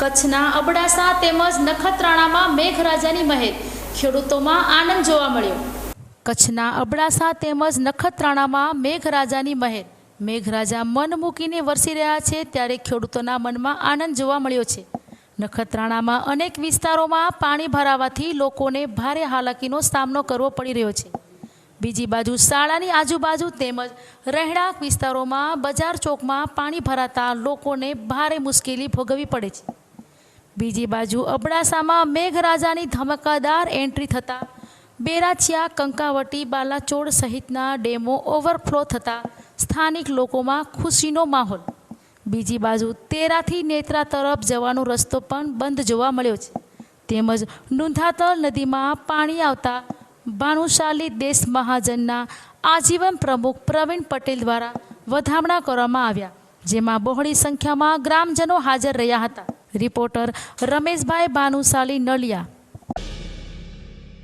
કચ્છના અબડાસા તેમજ નખત્રાણામાં મેઘરાજાની મહેર. ખેડૂતોમાં આનંદ જોવા મળ્યો. કચ્છના અબડાસા તેમજ નખત્રાણામાં મેઘરાજાની મહેર. મેઘરાજા મન મૂકીને વરસી રહ્યા છે ત્યારે ખેડૂતોના મનમાં આનંદ જોવા મળ્યો છે. નખત્રાણામાં અનેક વિસ્તારોમાં પાણી ભરાવાથી લોકોને ભારે હાલાકીનો સામનો કરવો પડી રહ્યો છે. બીજી બાજુ શાળાની આજુબાજુ તેમજ રહેણાંક વિસ્તારોમાં બજાર ચોકમાં પાણી ભરાતા લોકોને ભારે મુશ્કેલી ભોગવવી પડે છે. બીજી બાજુ અબડાસામાં મેઘરાજાની ધમકાદાર એન્ટ્રી થતાં બેરાચિયા કંકાવટી, બાલાચોડ સહિતના ડેમો ઓવરફ્લો થતાં સ્થાનિક લોકોમાં ખુશીનો માહોલ. બીજી બાજુ તેરાથી નેત્રા તરફ જવાનો રસ્તો પણ બંધ જોવા મળ્યો છે. તેમજ નુંધાતલ નદીમાં પાણી આવતા ભાનુશાલી દેશ મહાજનના આજીવન પ્રમુખ પ્રવીણ પટેલ દ્વારા વધામણા કરવામાં આવ્યા, જેમાં બહોળી સંખ્યામાં ગ્રામજનો હાજર રહ્યા હતા. રિપોર્ટર રમેશભાઈ બાનુશાલી નલિયા.